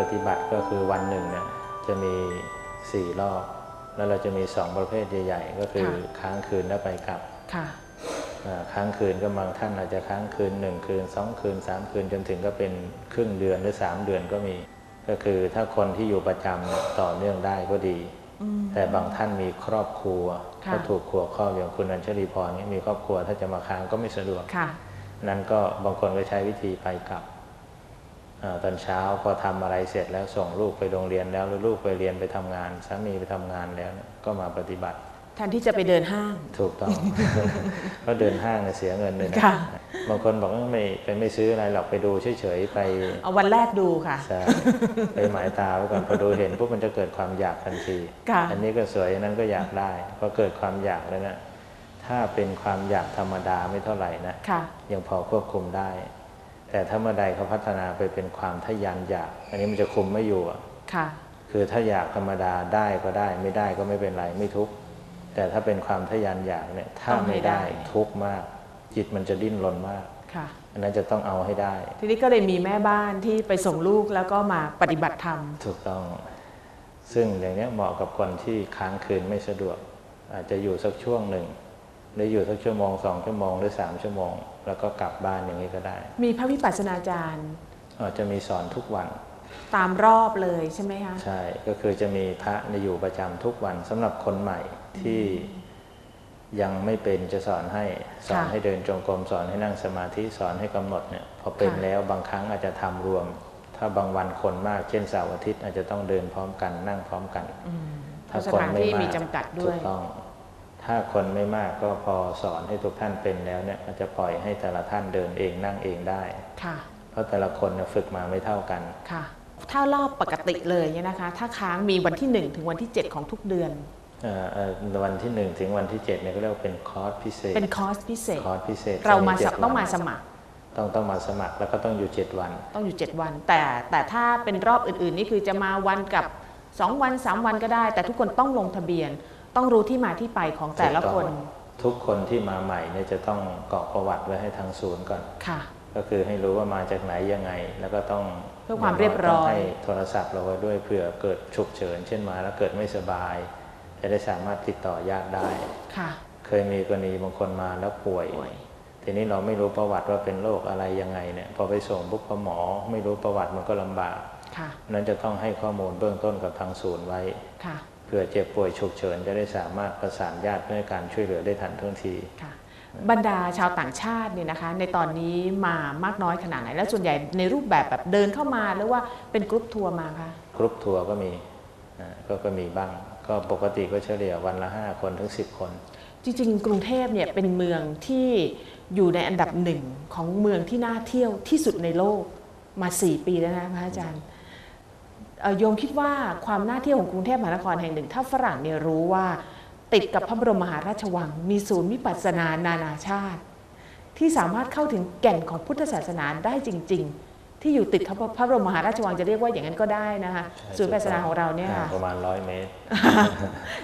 ปิดปฏิบัติก็คือวันหนึ่งเนี่ยจะมี4รอบ แล้วเราจะมี2ประเภทใหญ่ๆ ก็คือค่ะค้างคืนและไปกลับค่ะเอ่อค้างคืนก็บางท่านอาจจะค้างคืน1คืน2คืน3คืนจนถึงก็เป็นครึ่งเดือนหรือ3เดือนก็มี ก็คือถ้าคนที่อยู่ประจำต่อเนื่องได้ก็ดีอืมแต่บางท่านมีครอบครัวค่ะก็ถูกขัวข้อบอย่างคุณอัญชลีพรนี่มีครอบครัวถ้าจะมาค้างก็ไม่สะดวกค่ะนั้นก็บางคนก็ใช้วิธีไปกลับเออ ตอนเช้าพอทำอะไรเสร็จแล้วส่งลูกไปโรงเรียนแล้วหรือลูกไปเรียนไปทำงานสามีไปทำงานแล้วเนี่ยก็มาปฏิบัติแทนที่จะไปเดินห้าง ถูกต้องเพราะเดินห้างเนี่ยเสียเงินเลยนะค่ะบางคนบอกว่าไม่ไปไม่ซื้ออะไรหรอกไปดูเฉยๆไป เอาวันแรกดูค่ะใช่ไปหมายตาไว้ก่อนพอดูเห็นปุ๊บมันจะเกิดความอยากทันทีค่ะอันนี้ก็สวยอันนั้นก็อยากได้พอเกิดความอยากแล้วนะถ้าเป็นความอยากธรรมดาไม่เท่าไหร่นะค่ะยังพอควบคุมได้ แต่ถ้าเมื่อใดเขาพัฒนาไปเป็นความทะยานอยาก อันนี้มันจะคุมไม่อยู่อะค่ะ คือถ้าอยากธรรมดาได้ก็ได้ ไม่ได้ก็ไม่เป็นไรไม่ทุกข์แต่ถ้าเป็นความทะยานอยากเนี่ยถ้าต้องให้ไม่ได้ได้ทุกข์มาก จิตมันจะดิ้นรนมากค่ะอันนั้นจะต้องเอาให้ได้ ทีนี้ก็เลยมีแม่บ้านที่ไปส่งลูกแล้วก็มาปฏิบัติธรรม ถูกต้อง ซึ่งอย่างเนี้ยเหมาะกับคนที่ค้างคืนไม่สะดวก อาจจะอยู่สักช่วงหนึ่ง หรืออยู่สักชั่วโมงสองชั่วโมงหรือสามชั่วโมง แล้วก็กลับบ้านอย่างนี้ก็ได้ มีพระวิปัสสนาจารย์อาจจะมีสอนทุกวัน ตามรอบเลยใช่ไหมคะใช่ก็คือจะมีพระในยอยู่ประจำทุกวันสำหรับคนใหม่ที่ยังไม่เป็นจะสอนให้สอนให้เดินจงกรมสอนให้นั่งสมาธิสอนให้กำหนดเนี่ยพอเป็นแล้วบางครั้งอาจจะทำรวม ถ้าบางวันคนมากเช่นเสาร์อาทิตย์อาจจะต้องเดินพร้อมกันนั่งพร้อมกันอืมเพถ้าราะสคนถานไม่ที่มากมีจำกัดด้ถูวยกต้อง ถ้าคนไม่มากก็พอสอนให้ทุกท่านเป็นแล้วเนี่ยอาจจะปล่อยให้แต่ละท่านเดินเองนั่งเองได้ค่ะ เพราะแต่ละคนเนี่ยฝึกมาไม่เท่ากันค่ะ ถ้ารอบปกติเลยเนี่ยนะคะ ถ้าค้างมีวันที่ 1 ถึงวันที่ 7 ของทุกเดือนเอ่อเอ่อวันที่ 1 ถึงวันที่ 7เนี่ยก็เรียกว่าเป็นคอร์สพิเศษ เป็นคอร์สพิเศษคอร์สพิเศษ เรามาจะสักต้องมาเจ็ดสวันมัครต้องต้องมาสมัครแล้วก็ต้องอยู่ 7 วัน ต้องอยู่ 7 วัน แต่แต่ถ้าเป็นรอบอื่นๆ นี่คือจะมาวันกับ 2 วัน 3 วันก็ได้ แต่ทุกคนต้องลงทะเบียน ต้องรู้ที่มาที่ไปของแต่ละคน ทุกคนที่มาใหม่เนี่ยจะต้องกรอกประวัติไว้ให้ทางศูนย์ก่อนค่ะ ก็คือให้รู้ว่ามาจากไหนยังไง แล้วก็ต้องเพื่อความเรียบร้อยต้งให้โทรศัพท์เราไว้ด้วยเผื่อเกิดฉุกเฉิน เช่นมาแล้วเกิดไม่สบาย จะได้สามารถติดต่อญาติได้ค่ะ เคยมีกรณีบางคนมาแล้วป่วยป่วยทีนี้เราไม่รู้ประวัติว่าเป็นโรคอะไรยังไงเนี่ยพอไปส่งปุ๊บพอหมอ ไม่รู้ประวัติมันก็ลำบากค่ะนั้นจะต้องให้ข้อมูลเบื้องต้นกับทางศูนย์ไว้ค่ะ เผื่อเจ็บป่วยฉุกเฉินจะได้สามารถประสานญาติเพื่อให้การช่วยเหลือได้ทันท่วงทีค่ะบรรดาชาวต่างชาติเนี่ยนะคะ ในตอนนี้มามากน้อยขนาดไหน และส่วนใหญ่ในรูปแบบแบบเดินเข้ามาหรือว่าเป็นกรุ๊ปทัวร์มาคะกรุ๊ปทัวร์ก็มีอ่าก็ก็มีบ้าง ก็ปกติก็เฉลี่ยวันละ 5 คนถึง 10 คน จริง ๆ กรุงเทพเนี่ยเป็นเมืองที่อยู่ในอันดับหนึ่งของเมืองที่น่าเที่ยวที่สุดในโลกมา 4 ปีแล้วนะพระอาจารย์เอ่อ โยมคิดว่าความน่าเที่ยวของกรุงเทพมหานครแห่งหนึ่ง ถ้าฝรั่งเนี่ยรู้ว่า ติดกับพระบรมมหาราชวัง มีศูนย์วิปัสสนานานาชาติ ที่สามารถเข้าถึงแก่นของพุทธศาสนาได้จริง ๆ ที่อยู่ติดกับพระบรมมหาราชวังจะเรียกว่าอย่างนั้นก็ได้นะคะศูนย์วิปัสสนาของเราเนี่ยห่ค่ะงประมาณ100เมตร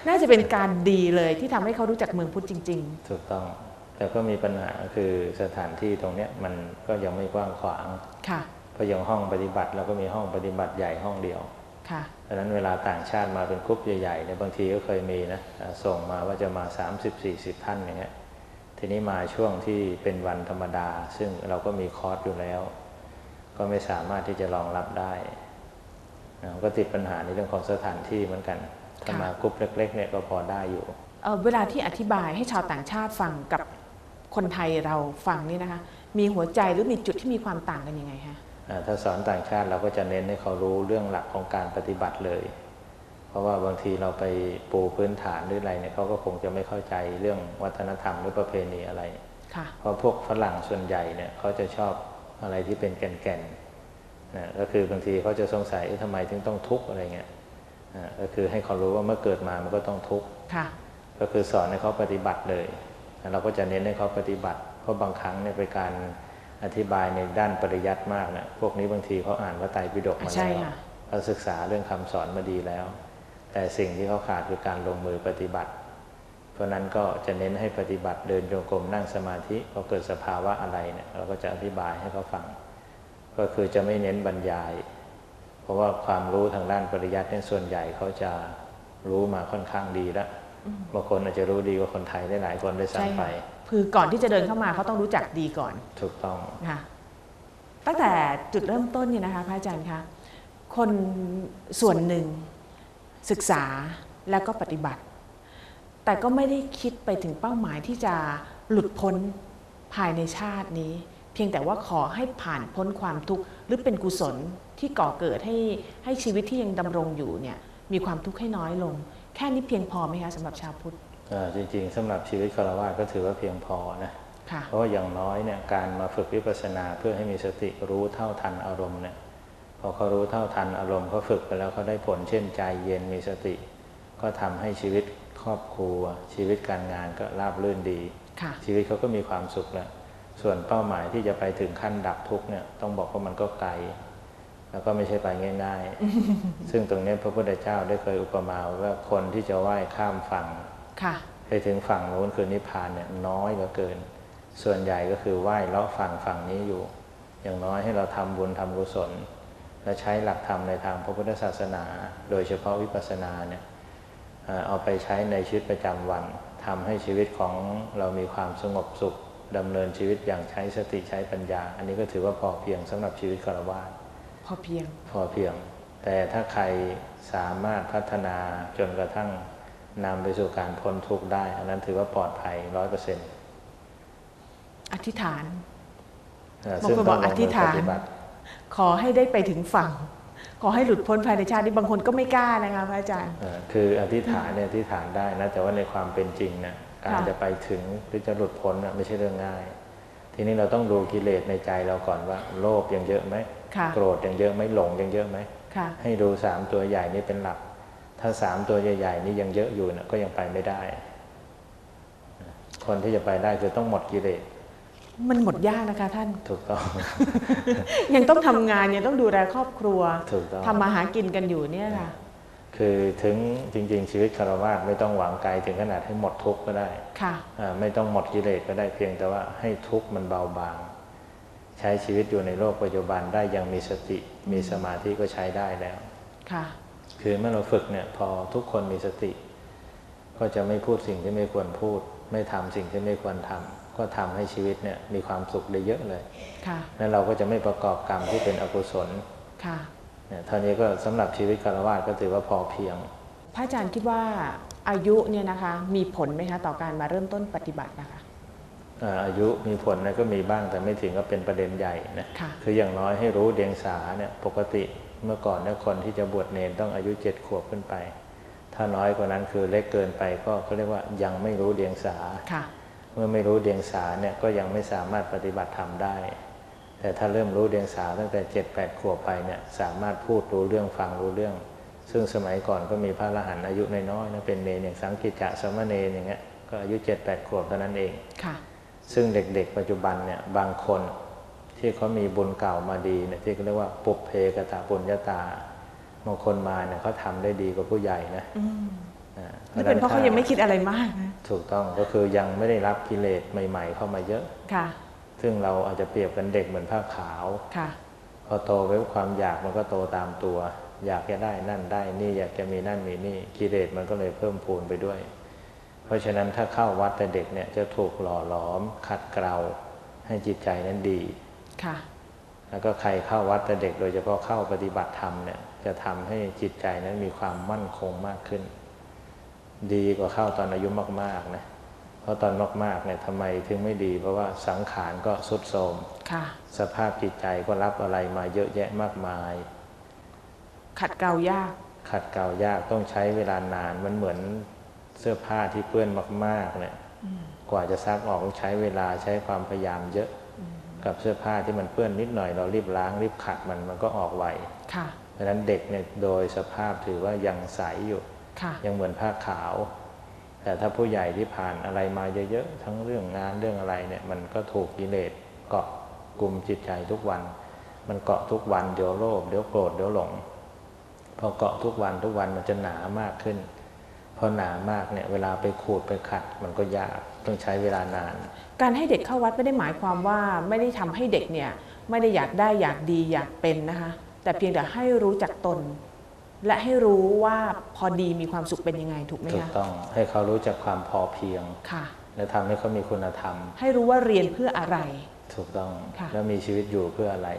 น่าจะเป็นการดีเลยที่ทำให้เขารู้จักเมืองพุทธจริงถูกต้องแต่ก็มีปัญหาคือสถานที่ตรงเนี้ยมันก็ยังไม่กว้างขวางๆค่ะ เพราะอย่างห้องปฏิบัติเราก็มีห้องปฏิบัติใหญ่ห้องเดียวค่ะดังนั้นเวลาต่างชาติมาเป็นกรุ๊ปใหญ่ๆเนี่ยบางทีก็เคยมีนะอ่าส่งมาว่าจะมา 30-40 ท่านอย่างเงี้ยทีนี้มาช่วงที่เป็นวันธรรมดา ซึ่งเราก็มีคอร์สอยู่แล้ว ก็ไม่สามารถที่จะรองรับได้อ่าก็ติดปัญหาในเรื่องของสถานที่เหมือนกัน ถ้าค่ะมากรุ๊ปเล็ก ๆ เนี่ยก็พอได้อยู่เอ่อเวลาที่อธิบายให้ชาวต่างชาติฟังกับคนไทยเราฟังนี่นะคะ มีหัวใจหรือมีจุดที่มีความต่างกันยังไงคะอ่า ถ้าสอนต่างชาติเราก็จะเน้นให้เขารู้เรื่องหลักของการปฏิบัติเลย เพราะว่าบางทีเราไปปูพื้นฐานหรืออะไรเนี่ยเขาก็คงจะไม่เข้าใจเรื่องวัฒนธรรมหรือประเพณีอะไรค่ะเพราะพวกฝรั่งส่วนใหญ่เนี่ยเขาจะชอบอะไรที่เป็นแก่นๆนะก็คือบางทีเขาจะสงสัยเอ๊ะทำไมถึงต้องทุกข์อะไรเงี้ยอ่าก็คือให้เขารู้ว่าเมื่อเกิดมามันก็ต้องทุกข์ค่ะก็คือสอนให้เขาปฏิบัติเลย เราก็จะเน้นให้เขาปฏิบัติ เพราะบางครั้งเนี่ยเป็นการ อธิบายในด้านปริยัติมากนะพวกนี้บางทีเขาอ่านพระไตรปิฎกมาใช่แล้วค่ะเขาศึกษาเรื่องคำสอนมาดีแล้ว แต่สิ่งที่เขาขาดคือการลงมือปฏิบัติพเพราะนั้นก็จะเน้นให้ปฏิบัติเดินโยกรมนั่งสมาธิพอเกิดสภาวะอะไรเนี่ยเราก็จะอธิบายให้เขาฟัง ก็คือจะไม่เน้นบรรยาย เพราะว่าความรู้ทางด้านปริยัติเนี่ยส่วนใหญ่เขาจะรู้มาค่อนข้างดีแล้ว บางคนอาจจะรู้ดีกว่าคนไทยได้หลายคนได้ใช่ซ้ำไปค่ะคือก่อนที่จะเดินเข้ามาเขาต้องรู้จักดีก่อน ถูกต้องค่ะตั้งแต่จุดเริ่มต้นเนี่ยนะคะพระอาจารย์คะคนส่วนหนึ่งศึกษาแล้วก็ปฏิบัติ แต่ก็ไม่ได้คิดไปถึงเป้าหมายที่จะหลุดพ้นภายในชาตินี้ เพียงแต่ว่าขอให้ผ่านพ้นความทุกข์หรือเป็นกุศลที่ก่อเกิดให้ให้ชีวิตที่ยังดำรงอยู่เนี่ยมีความทุกข์ให้น้อยลง แค่นี้เพียงพอไหมคะสำหรับชาวพุทธเอ่อจริงๆสำหรับชีวิตคารวะก็ถือว่าเพียงพอนะค่ะเพราะว่าอย่างน้อยเนี่ยการมาฝึกวิปัสสนาเพื่อให้มีสติรู้เท่าทันอารมณ์เนี่ยพอเขารู้เท่าทันอารมณ์เขาฝึกไปแล้วเขาได้ผลเช่นใจเย็นมีสติ ก็ทำให้ชีวิตครอบครัว ชีวิตการงานก็ราบรื่นดีค่ะชีวิตเขาก็มีความสุขแล้วส่วนเป้าหมายที่จะไปถึงขั้นดับทุกข์เนี่ยต้องบอกว่ามันก็ไกล แล้วก็ไม่ใช่ไปง่ายๆ ซึ่งตรงเนี้ยพระพุทธเจ้าได้เคยอุปมาว่าคนที่จะว่ายข้ามฝั่งค่ะไปถึงฝั่งนู้นคือนิพพานเนี่ยน้อยเหลือเกิน ส่วนใหญ่ก็คือไหว้เลาะฝั่งฝั่งนี้อยู่ อย่างน้อยให้เราทำบุญทำกุศล และใช้หลักธรรมในทางพระพุทธศาสนา โดยเฉพาะวิปัสสนาเนี่ยเอ่อเอาไปใช้ในชีวิตประจำวันทำให้ชีวิตของเรามีความสงบสุขดำเนินชีวิตอย่างใช้สติใช้ปัญญา อันนี้ก็ถือว่าพอเพียงสำหรับชีวิตคารวะ พอเพียง พอเพียง แต่ถ้าใครสามารถพัฒนาจนกระทั่งนำไปสู่การพ้นทุกข์ได้ อันนั้นถือว่าปลอดภัยร้อยเปอร์เซ็นต์อธิษฐานบางคนซึ่งบต้ออกงลองธิมืษอฐานปฏิบัติขอให้ได้ไปถึงฝั่ง ขอให้หลุดพ้นภายในชาตินี้บางคนก็ไม่กล้านะคะพระอาจารย์เอ่อคืออธิษฐานเนี่ยอธิษฐานได้นะแต่ว่าในความเป็นจริงเนี่ยการค่ะจะไปถึงหรือจะหลุดพ้นน่ะไม่ใช่เรื่องง่าย ทีนี้เราต้องดูกิเลสในใจเราก่อนว่า โลภยังเยอะไหมค่ะโกรธยังเยอะไหมหลงยังเยอะไหมค่ะให้ดูสามตัวใหญ่นี่เป็นหลัก ถ้าสามตัวใหญ่ๆนี่ยังเยอะอยู่นะก็ยังไปไม่ได้ คนที่จะไปได้คือต้องหมดกิเลสมันหมดยากนะคะท่าน ถูกต้อง ยังต้องทำงานยังต้องดูแลครอบครัวถูกต้องทำมาหากินกันอยู่เนี่ยค่ะ คือถึงจริง ๆ ชีวิตคารวะไม่ต้องหวังไกลถึงขนาดให้หมดทุกข์ก็ได้ค่ะอ่าไม่ต้องหมดกิเลสก็ได้เพียงแต่ว่าให้ทุกข์มันเบาบาง ใช้ชีวิตอยู่ในโลกปัจจุบันได้อยังมีสติมีสมาธิก็ใช้ได้แล้วค่ะคือเมื่อเราฝึกเนี่ยพอทุกคนมีสติ ก็จะไม่พูดสิ่งที่ไม่ควรพูด ไม่ทำสิ่งที่ไม่ควรทำก็ทำให้ชีวิตเนี่ยมีความสุขได้เยอะเลยค่ะแล้วเราก็จะไม่ประกอบกรรมที่เป็นอกุศลค่ะ เนี่ยเท่านี้ก็สำหรับชีวิตคารวะก็ถือว่าพอเพียง พระอาจารย์คิดว่าอายุเนี่ยนะคะมีผลไหมคะต่อการมาเริ่มต้นปฏิบัตินะคะอ่าอายุมีผลนะก็มีบ้างแต่ไม่ถึงก็เป็นประเด็นใหญ่นะค่ะคืออย่างน้อยให้รู้เดียงสาเนี่ยปกติเมื่อก่อนเนี่ยคนที่จะบวชเนรต้องอายุเจ็ดขวบขึ้นไป ถ้าน้อยกว่านั้นคือเล็กเกินไปก็เขาเรียกว่ายังไม่รู้เดียงสาค่ะเมื่อไม่รู้เดียงสาเนี่ยก็ยังไม่สามารถปฏิบัติธรรมได้ แต่ถ้าเริ่มรู้เดียงสาตั้งแต่เจ็ดแปดขวบไปเนี่ยสามารถพูดรู้เรื่องฟังรู้เรื่อง ซึ่งสมัยก่อนก็มีพระอรหันต์อายุน้อยๆนะเป็นเนรอย่างสังกิจจะสมณเณรอย่างเงี้ยก็อายุเจ็ดแปดขวบเท่านั้นเองค่ะซึ่งเด็กๆ ปัจจุบันเนี่ยบางคนที่เขามีบุญเก่ามาดีเนี่ยที่เขาเรียกว่าปุพเพกตะปุญญาตาบางคนมาเนี่ยเขาทำได้ดีกว่าผู้ใหญ่นะอืมอ่านี่เป็นเพราะเขายังไม่คิดอะไรมากนะถูกต้องก็คือยังไม่ได้รับกิเลสใหม่ ๆ เข้ามาเยอะค่ะ ซึ่งเราอาจจะเปรียบกันเด็กเหมือนผ้าขาวค่ะพอโตไปด้วยความอยากมันก็โตตามตัว อยากจะได้นั่นได้นี่อยากจะมีนั่นมีนี่กิเลสมันก็เลยเพิ่มพูนไปด้วย เพราะฉะนั้นถ้าเข้าวัดแต่เด็กเนี่ยจะถูกหล่อหลอม ขัดเกลาให้จิตใจนั้นดีค่ะแล้วก็ใครเข้าวัดแต่เด็กโดยเฉพาะเข้าปฏิบัติธรรมเนี่ยจะทำให้จิตใจนั้นมีความมั่นคงมากขึ้น ดีกว่าเข้าตอนอายุมากๆนะ เพราะตอนมากๆเนี่ยทำไมถึงไม่ดี เพราะว่าสังขารก็สุดโทรมค่ะสภาพจิตใจก็รับอะไรมาเยอะแยะมากมาย ขัดเกลายาก ขัดเกลายากต้องใช้เวลานานมันเหมือนเสื้อผ้าที่เปื้อนมาก ๆ เนี่ยกว่าจะซักออกต้องใช้เวลาใช้ความพยายามเยอะกับเสื้อผ้าที่มันเปื้อนนิดหน่อยเรารีบล้างรีบขัดมันมันก็ออกไวค่ะเพราะฉะนั้นเด็กเนี่ยโดยสภาพถือว่ายังใสอยู่ค่ะยังเหมือนผ้าขาว แต่ถ้าผู้ใหญ่ที่ผ่านอะไรมาเยอะๆทั้งเรื่องงานเรื่องอะไรเนี่ย มันก็ถูกกิเลสเกาะกลุ่มจิตใจทุกวัน มันเกาะทุกวันเดี๋ยวโลภเดี๋ยวโกรธเดี๋ยวหลงพอเกาะทุกวันทุกวันมันจะหนามากขึ้นพเพราะหนามากเนี่ยเวลาไปขูดไปขัด มันก็ยากต้องใช้เวลานาน การให้เด็กเข้าวัดไม่ได้หมายความว่าไม่ได้ทำให้เด็กเนี่ยไม่ได้อยากได้อยากดีอยากเป็นนะคะ แต่เพียงแต่ให้รู้จักตน และให้รู้ว่าพอดีมีความสุขเป็นยังไงถูกไหมถูกคะต้องให้เขารู้จักความพอเพียงค่ะ และทำให้เขามีคุณธรรม ให้รู้ว่าเรียนเพื่ออะไร ถูกต้องค่ะแล้วมีชีวิตอยู่เพื่ออะไร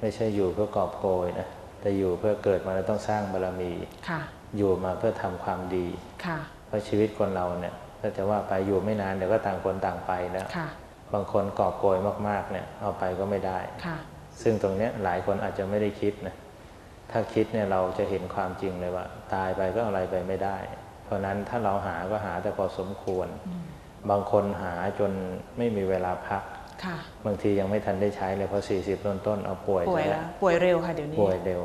ไม่ใช่อยู่เพื่อกอบโกยนะแต่อยู่เพื่อเกิดมาแล้วต้องสร้างบารมีค่ะ อยู่มาเพื่อทำความดีค่ะ เพราะชีวิตคนเราเนี่ยถ้าจะว่าไปอยู่ไม่นานเดี๋ยวก็ต่างคนต่างไปแล้วค่ะบางคนกอบโกยมากๆเนี่ยเอาไปก็ไม่ได้ค่ะ ซึ่งตรงเนี้ยหลายคนอาจจะไม่ได้คิดนะ ถ้าคิดเนี่ยเราจะเห็นความจริงเลยว่า ตายไปก็เอาอะไรไปไม่ได้ เพราะนั้นถ้าเราหาก็หาแต่พอสมควร บางคนหาจนไม่มีเวลาพักค่ะบางทียังไม่ทันได้ใช้เลยเพราะ 40 ต้นต้นๆเอาป่วยป่วยซะแล้วป่วยเร็วค่ะเดี๋ยวนี้ป่วยเร็ว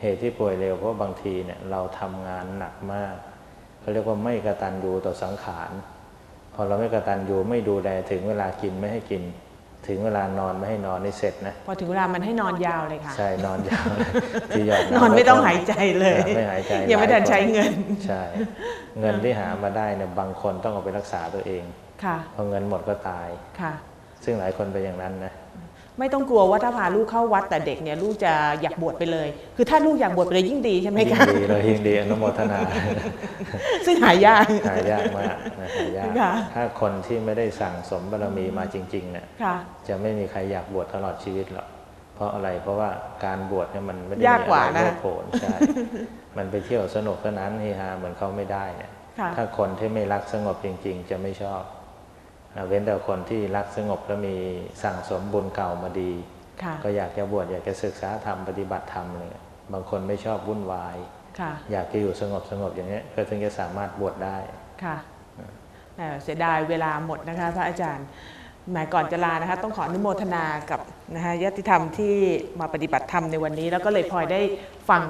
เหตุที่ป่วยเร็วเพราะบางทีเนี่ยเราทำงานหนักมากเขาเรียกว่าไม่กระตันยูต่อสังขาร พอเราไม่กระตันยูไม่ดูแลถึงเวลากินไม่ให้กิน ถึงเวลานอนไม่ให้นอนนี่เสร็จนะ พอถึงเวลามันให้นอนยาวเลยค่ะ ใช่นอนยาวเลยที่หยอดนอนไม่ต้องก็หายใจเลยไม่หายใจยังไม่ทันใช้เงิน ใช่ เงินที่หามาได้เนี่ยบางคนต้องเอาไปรักษาตัวเองค่ะพอเงินหมดก็ตายค่ะ ซึ่งหลายคนเป็นอย่างนั้นนะ ไม่ต้องกลัวว่าถ้าพาลูกเข้าวัดแต่เด็กเนี่ยลูกจะอยากบวชไปเลย คือถ้าลูกอยากบวชไปเลยยิ่งดีใช่ไหมยิ่งคะดีเลยยิ่งดีอนุโมทนา ซึ่งหายากหายากมากนะหายากค่ะถ้าคนที่ไม่ได้สั่งสมบารมีมาจริง ๆ เนี่ยค่ะจะไม่มีใครอยากบวชตลอดชีวิตหรอกเพราะอะไรเพราะว่าการบวชเนี่ยมันไม่ได้ยากกว่ามีอะไรนะโลดโผนใช่มันไปเที่ยวสนุกสนานเฮฮาเหมือนเขาไม่ได้เนี่ยค่ะถ้าคนที่ไม่รักสงบจริง ๆ จะไม่ชอบนะ เว้นแต่คนที่รักสงบแล้วมีสั่งสมบุญเก่ามาดีค่ะก็อยากจะบวชอยากจะศึกษาธรรมปฏิบัติธรรมเลยบางคนไม่ชอบวุ่นวายค่ะอยากจะอยู่สงบสงบอย่างนี้ยก็ถึงจะสามารถบวชได้ค่ะเอ่อเสียดายเวลาหมดนะคะพระอาจารย์หมายก่อนจะลานะคะต้องขออนุโมทนากับนะคะญาติธรรมที่มาปฏิบัติธรรมในวันนี้ แล้วก็เลยพลอยได้ฟัง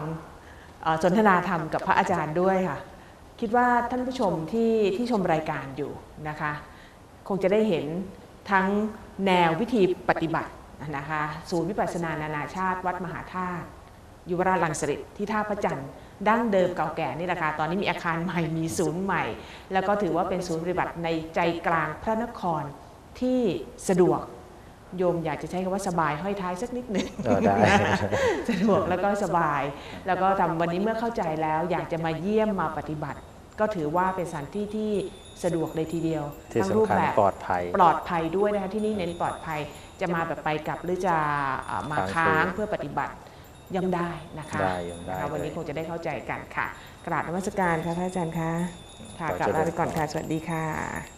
เอ่อสนทนาธรรมกับพระอาจารย์ด้วยค่ะ คิดว่าท่านผู้ชมที่ที่ชมรายการอยู่นะคะ คงจะได้เห็นทั้งแนววิธีปฏิบัตินะคะศูนย์วิปัสสนานานาชาติ วัดมหาธาตุยุวราชลังสิตที่ท่าพระจันทร์ดั้งเดิมเก่าแก่นี่แหละค่ะตอนนี้มีอาคารใหม่มีศูนย์ใหม่ แล้วก็ถือว่าเป็นศูนย์ปฏิบัติในใจกลางพระนครที่สะดวกโยมอยากจะใช้คำว่าสบายห้อยท้ายสักนิดหนึ่งเออได้สะดวกแล้วก็สบาย แล้วก็ทำวันนี้เมื่อเข้าใจแล้ว อยากจะมาเยี่ยมมาปฏิบัติ ก็ถือว่าเป็นสถานที่ที่ สะดวกเลยทีเดียวที่ทั้งรูปสำคัญแบบปลอดภัย ปลอดภัยด้วยนะคะที่นี่เน้นปลอดภัยจะมาแบบไปกลับหรือจะเอ่อมาค้างค้างคืนเพื่อปฏิบัติย่อมได้นะคะได้ย่อมได้นะคะวันนี้เลย คงจะได้เข้าใจกันค่ะกราบนมัสการค่ะพระอาจารย์คะค่ะขอกราบเจริญลาไปก่อนพรค่ะสวัสดีค่ะ「